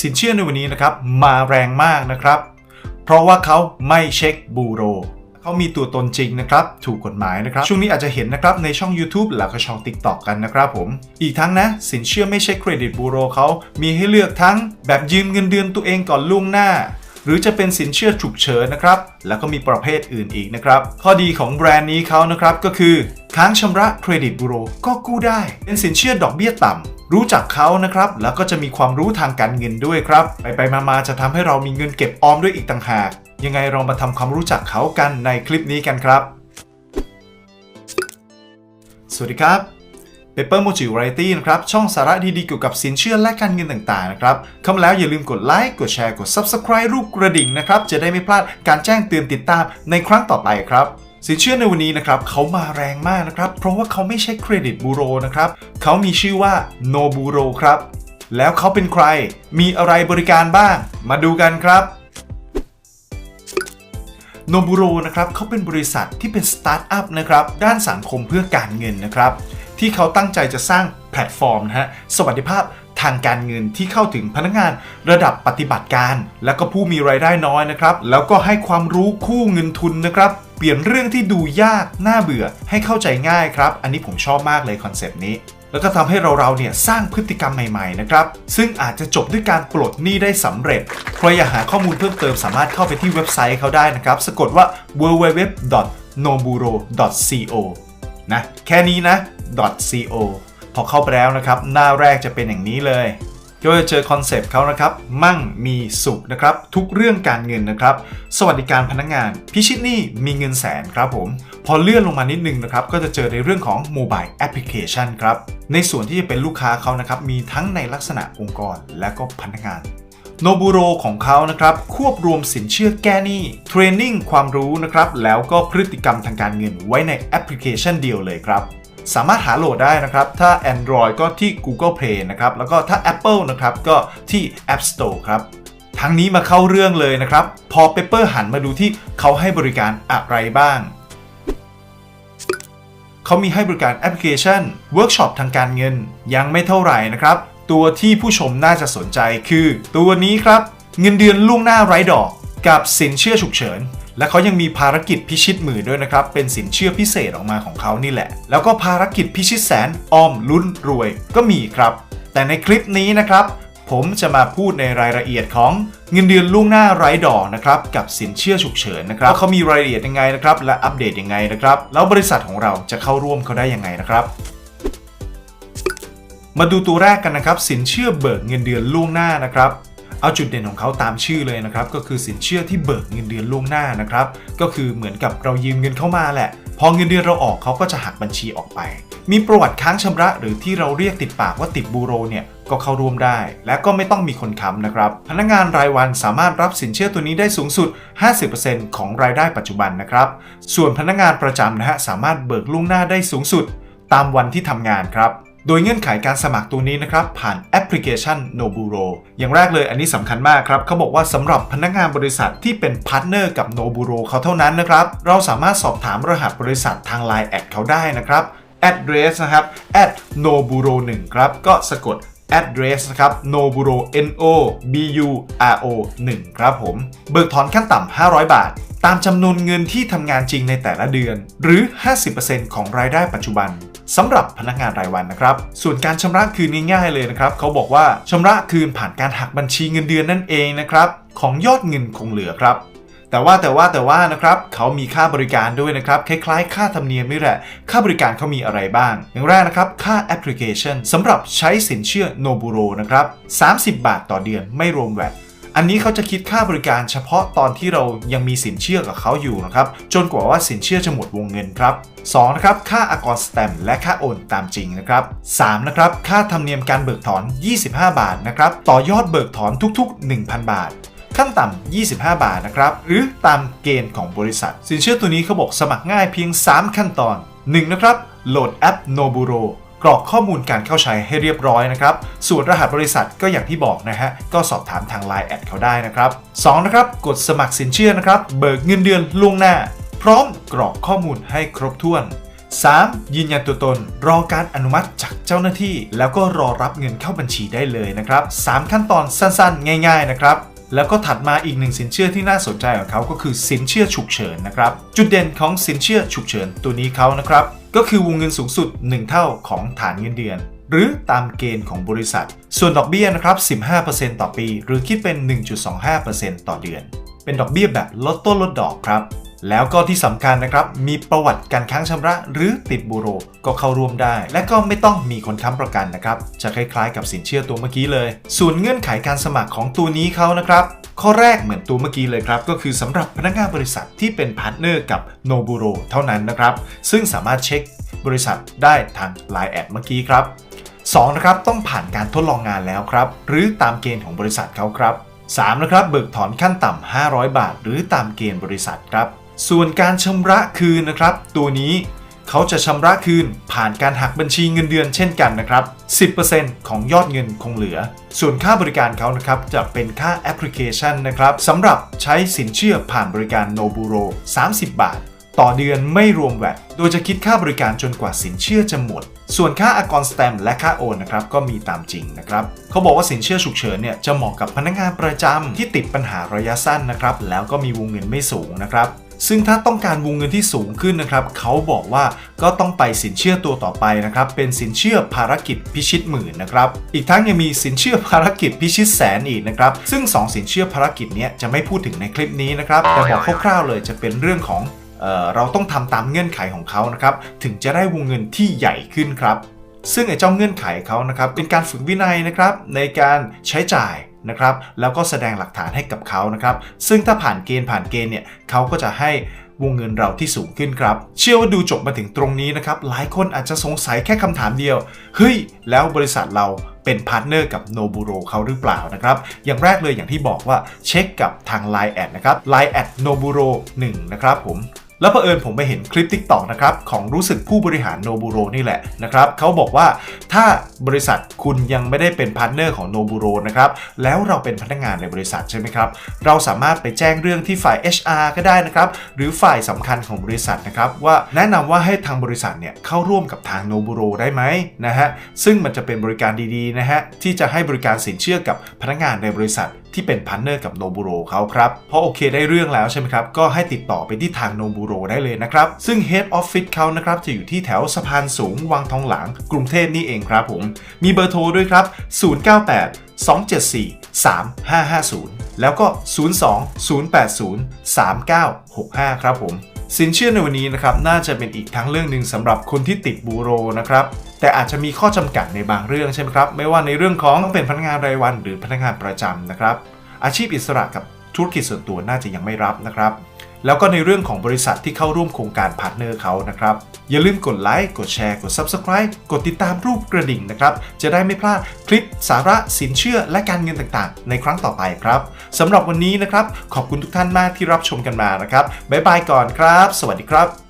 สินเชื่อในวันนี้นะครับมาแรงมากนะครับ เพราะว่าเขาไม่เช็คบูโรเขามีตัวตนจริงนะครับ ถูกกฎหมายนะครับ ช่วงนี้อาจจะเห็นนะครับ ในช่อง YouTube แล้วก็ช่อง TikTok กันนะครับผม อีกทั้งนะ สินเชื่อไม่ใช่เครดิตบูโรเขามีให้เลือกทั้งแบบยืมเงินเดือนตัวเองก่อนล่วงหน้า หรือจะเป็นสินเชื่อฉุกเฉินนะครับ แล้วก็มีประเภทอื่นอีกนะครับ ข้อดีของแบรนด์นี้เขานะครับก็คือ ค้างชำระเครดิตบูโรก็กู้ได้ เป็นสินเชื่อดอกเบี้ยต่ำ รู้จักเขานะครับ แล้วก็จะมีความรู้ทางการเงินด้วยครับ ไปไปๆมาๆจะทำให้เรามีเงินเก็บออมด้วยอีกต่างหาก ยังไงเรามาทำความรู้จักเขากันในคลิปนี้กันครับ สวัสดีครับ Paper Mochi Variety นะครับ ช่องสาระดีๆเกี่ยวกับสินเชื่อและการเงินต่างๆนะครับเข้ามาแล้วอย่าลืมกดไลค์กดแชร์กด Subscribe รูปกระดิ่งนะครับ จะได้ไม่พลาดการแจ้งเตือนติดตามในครั้งต่อไปครับ สินเชื่อในวันนี้นะครับเขามาแรงมากนะครับ เพราะว่าเขาไม่ใช่เครดิตบูโรนะครับ เขามีชื่อว่า No Bureau ครับ แล้วเขาเป็นใคร มีอะไรบริการบ้าง มาดูกันครับโนบุโรนะครับเขาเป็นบริษัทที่เป็นสตาร์ทอัพนะครับด้านสังคมเพื่อการเงินนะครับ ที่เขาตั้งใจจะสร้างแพลตฟอร์มนะฮะสวัสดิภาพ ทางการเงินที่เข้าถึงพนักงานระดับปฏิบัติการ และก็ผู้มีรายได้น้อยนะครับ แล้วก็ให้ความรู้คู่เงินทุนนะครับ เปลี่ยนเรื่องที่ดูยากน่าเบื่อให้เข้าใจง่ายครับ อันนี้ผมชอบมากเลยคอนเซปต์นี้แล้วก็ทำให้เราเราเนี่ยสร้างพฤติกรรมใหม่ๆนะครับ ซึ่งอาจจะจบด้วยการปลดหนี้ได้สำเร็จ ใครอยากหาข้อมูลเพิ่มเติมสามารถเข้าไปที่เว็บไซต์เขาได้นะครับ สะกดว่า www.noburo.co นะ แค่นี้นะ .co พอเข้าไปแล้วนะครับ หน้าแรกจะเป็นอย่างนี้เลยก็จะเจอคอนเซปต์เขานะครับ มั่งมีสุขนะครับ ทุกเรื่องการเงินนะครับ สวัสดิการพนักงาน พิชิตนี้มีเงินแสนครับผม พอเลื่อนลงมานิดนึงนะครับ ก็จะเจอในเรื่องของโมบายแอปพลิเคชันครับ ในส่วนที่จะเป็นลูกค้าเขานะครับ มีทั้งในลักษณะองค์กรและก็พนักงานโนบูโรของเขานะครับ ควบรวมสินเชื่อแก้หนี้เทรนนิ่งความรู้นะครับ แล้วก็พฤติกรรมทางการเงินไว้ในแอปพลิเคชันเดียวเลยครับ สามารถหาโหลดได้นะครับ ถ้า Android ก็ที่ Google Play นะครับ แล้วก็ถ้า Apple นะครับก็ที่ App Store ครับทั้งนี้มาเข้าเรื่องเลยนะครับ พอ Pepper หันมาดูที่เขาให้บริการอะไรบ้าง เขามีให้บริการแอปพลิเคชันเวิร์กช็อปทางการเงิน ยังไม่เท่าไหร่นะครับ ตัวที่ผู้ชมน่าจะสนใจคือ ตัวนี้ครับ เงินเดือนล่วงหน้าไร้ดอก กับสินเชื่อฉุกเฉิน และเขายังมีภารกิจพิชิตหมื่นด้วยนะครับ เป็นสินเชื่อพิเศษออกมาของเขานี่แหละ แล้วก็ภารกิจพิชิตแสนออมลุ้นรวยก็มีครับ แต่ในคลิปนี้นะครับผมจะมาพูดในรายละเอียดของเงินเดือนล่วงหน้าไร้ดอกนะครับกับสินเชื่อฉุกเฉินนะครับว่าเขามีรายละเอียดยังไงนะครับและอัปเดตยังไงนะครับแล้วบริษัทของเราจะเข้าร่วมเขาได้ยังไงนะครับมาดูตัวแรกกันนะครับ สินเชื่อเบิกเงินเดือนล่วงหน้านะครับ เอาจุดเด่นของเขาตามชื่อเลยนะครับ ก็คือสินเชื่อที่เบิกเงินเดือนล่วงหน้านะครับ ก็คือเหมือนกับเรายืมเงินเข้ามาแหละ พอเงินเดือนเราออกเขาก็จะหักบัญชีออกไป มีประวัติค้างชำระ หรือที่เราเรียกติดปากว่าติดบูโรเนี่ยก็เข้าร่วมได้ และก็ไม่ต้องมีคนค้ำนะครับ พนักงานรายวันสามารถรับสินเชื่อตัวนี้ได้สูงสุด 50%ของรายได้ปัจจุบันนะครับ ส่วนพนักงานประจำนะฮะสามารถเบิกล่วงหน้าได้สูงสุด ตามวันที่ทำงานครับ โดยเงื่อนไขการสมัครตัวนี้นะครับ ผ่านแอปพลิเคชัน Noburo อย่างแรกเลยอันนี้สำคัญมากครับเขาบอกว่าสำหรับพนักงานบริษัทที่เป็นพาร์ทเนอร์กับ Noburo เขาเท่านั้นนะครับ เราสามารถสอบถามรหัสบริษัททาง Line แอดเขาได้นะครับ address นะครับ at noburo 1ครับ ก็สะกด address นะครับ noburo n o b u r o 1ครับผม เบิกถอนขั้นต่ำ 500 บาท ตามจำนวนเงินที่ทำงานจริงในแต่ละเดือน หรือ 50%ของรายได้ปัจจุบัน สำหรับพนักงานรายวันนะครับ ส่วนการชำระคืนง่ายๆเลยนะครับเขาบอกว่าชำระคืนผ่านการหักบัญชีเงินเดือนนั่นเองนะครับของยอดเงินคงเหลือครับแต่ว่าแต่ว่าแต่ว่านะครับเขามีค่าบริการด้วยนะครับคล้ายๆ ค่าธรรมเนียมนี่แหละ ค่าบริการเขามีอะไรบ้าง อย่างแรกนะครับ ค่าแอปพลิเคชันสำหรับใช้สินเชื่อ Noburo นะครับ30 บาทต่อเดือนไม่รวมแวต อันนี้เขาจะคิดค่าบริการเฉพาะตอนที่เรายังมีสินเชื่อกับเขาอยู่นะครับ จนกว่าว่าสินเชื่อจะหมดวงเงินครับ 2. นะครับ ค่าอากรสแตมและค่าโอนตามจริงนะครับ 3. นะครับ ค่าธรรมเนียมการเบิกถอน 25 บาทนะครับ ต่อยอดเบิกถอนทุก ๆ 1,000 บาท ขั้นต่ำ 25 บาทนะครับ หรือตามเกณฑ์ของบริษัท สินเชื่อตัวนี้เขาบอกสมัครง่ายเพียง 3 ขั้นตอน 1. นะครับ โหลดแอป Noburo กรอกข้อมูลการเข้าใช้ให้เรียบร้อยนะครับส่วนรหัสบริษัทก็อย่างที่บอกนะฮะก็สอบถามทาง Line แอดเขาได้นะครับ 2. นะครับกดสมัครสินเชื่อนะครับเบิกเงินเดือนล่วงหน้า พร้อมกรอกข้อมูลให้ครบถ้วน 3. ยืนยันตัวตน รอการอนุมัติจากเจ้าหน้าที่ แล้วก็รอรับเงินเข้าบัญชีได้เลยนะครับ 3 ขั้นตอนสั้นๆ ง่าย ๆ นะครับ แล้วก็ถัดมาอีกหนึ่งสินเชื่อที่น่าสนใจของเขาก็คือสินเชื่อฉุกเฉินนะครับ จุดเด่นของสินเชื่อฉุกเฉินตัวนี้เขานะครับ ก็คือวงเงินสูงสุด 1 เท่าของฐานเงินเดือน หรือตามเกณฑ์ของบริษัท ส่วนดอกเบี้ยนะครับ 15%ต่อปี หรือคิดเป็น 1.25%ต่อเดือน เป็นดอกเบี้ยแบบลดต้นลดดอกครับ แล้วก็ที่สำคัญนะครับ มีประวัติการค้างชำระหรือติดบูโร ก็เข้าร่วมได้ และก็ไม่ต้องมีคนค้ำประกันนะครับ จะคล้ายๆกับสินเชื่อตัวเมื่อกี้เลย ส่วนเงื่อนไขการสมัครของตัวนี้เขานะครับข้อแรกเหมือนตัวเมื่อกี้เลยครับ ก็คือสำหรับพนักงานบริษัทที่เป็นพาร์ทเนอร์กับโนบูโรเท่านั้นนะครับ ซึ่งสามารถเช็คบริษัทได้ทาง Line แอดเมื่อกี้ครับ 2. นะครับต้องผ่านการทดลองงานแล้วครับ หรือตามเกณฑ์ของบริษัทเขาครับ 3. นะครับเบิกถอนขั้นต่ำ500 บาท หรือตามเกณฑ์บริษัทครับ ส่วนการชำระคืนนะครับ ตัวนี้เขาจะชำระคืนผ่านการหักบัญชีเงินเดือนเช่นกันนะครับ 10%ของยอดเงินคงเหลือ ส่วนค่าบริการเขานะครับจะเป็นค่าแอปพลิเคชันนะครับสำหรับใช้สินเชื่อผ่านบริการ No Bureau 30 บาท ต่อเดือนไม่รวมแวดโดยจะคิดค่าบริการจนกว่าสินเชื่อจะหมด ส่วนค่าอากรสแตมและค่าโอนนะครับก็มีตามจริงนะครับเขาบอกว่าสินเชื่อฉุกเฉินเนี่ยจะเหมาะกับพนักงานประจำที่ติดปัญหาระยะสั้นนะครับแล้วก็มีวงเงินไม่สูงนะครับ ซึ่งถ้าต้องการวงเงินที่สูงขึ้นนะครับเขาบอกว่าก็ต้องไปสินเชื่อตัวต่อไปนะครับเป็นสินเชื่อภารกิจพิชิตหมื่นนะครับอีกทั้งยังมีสินเชื่อภารกิจพิชิตแสนอีกนะครับซึ่ง 2 สินเชื่อภารกิจเนี้ยจะไม่พูดถึงในคลิปนี้นะครับแต่บอกคร่าวๆเลยจะเป็นเรื่องของเออเราต้องทำตามเงื่อนไขของเขานะครับถึงจะได้วงเงินที่ใหญ่ขึ้นครับ ซึ่งไอ้เจ้าเงื่อนไขเขานะครับเป็นการฝึกวินัยนะครับในการใช้จ่ายนะครับแล้วก็แสดงหลักฐานให้กับเขานะครับซึ่งถ้าผ่านเกณฑ์ผ่านเกณฑ์เนี่ยเขาก็จะให้วงเงินเราที่สูงขึ้นครับ เชื่อว่าดูจบมาถึงตรงนี้นะครับ หลายคนอาจจะสงสัยแค่คำถามเดียว เฮ้ย แล้วบริษัทเราเป็นพาร์ทเนอร์กับโนบูโรเขาหรือเปล่านะครับ อย่างแรกเลยอย่างที่บอกว่าเช็คกับทาง Line แอดนะครับ Line แอดโนบูโร1นะครับผม แล้วเผอิญผมไปเห็นคลิป t ิ k t o k นะครับของรู้สึกผู้บริหารโนบูโรนี่แหละนะครับเขาบอกว่าถ้าบริษัทคุณยังไม่ได้เป็นพาร์ทเนอร์ของโนบูโรนะครับแล้วเราเป็นพนักงานในบริษัทใช่ไหมครับ เราสามารถไปแจ้งเรื่องที่ฝ่าย HR ก็ได้นะครับ หรือฝ่ายสำคัญของบริษัทนะครับ ว่าแนะนำว่าให้ทางบริษัทเนี่ยเข้าร่วมกับทางโนบูโรได้ไหมนะฮะซึ่งมันจะเป็นบริการดีๆนะฮะที่จะให้บริการสินเชื่อกับพนักงานในบริษัท ที่เป็นพันเนอร์กับโนบูโรเขาครับพอโอเคได้เรื่องแล้วใช่ไหมครับ ก็ให้ติดต่อไปที่ทางโนบูโรได้เลยนะครับ ซึ่ง Head Office เขานะครับ จะอยู่ที่แถวสะพานสูงวังทองหลางกรุงเทพนี่เองครับผม มีเบอร์โทรด้วยครับ 098 274 3550 แล้วก็ 02 080 3965 ครับผม สินเชื่อในวันนี้นะครับน่าจะเป็นอีกทั้งเรื่องหนึ่งสำหรับคนที่ติดบูโรนะครับแต่อาจจะมีข้อจำกัดในบางเรื่องใช่ไหมครับ ไม่ว่าในเรื่องของต้องเป็นพนักงานรายวันหรือพนักงานประจำนะครับ อาชีพอิสระกับ ธุรกิจส่วนตัวน่าจะยังไม่รับนะครับ แล้วก็ในเรื่องของบริษัทที่เข้าร่วมโครงการพาร์ทเนอร์เขานะครับ อย่าลืมกดไลค์กดแชร์กด Subscribe กดติดตามรูปกระดิ่งนะครับ จะได้ไม่พลาดคลิปสาระสินเชื่อและการเงินต่างๆ ในครั้งต่อไปครับสำหรับวันนี้นะครับ ขอบคุณทุกท่านมากที่รับชมกันมานะครับบ๊ายบายก่อนครับ สวัสดีครับ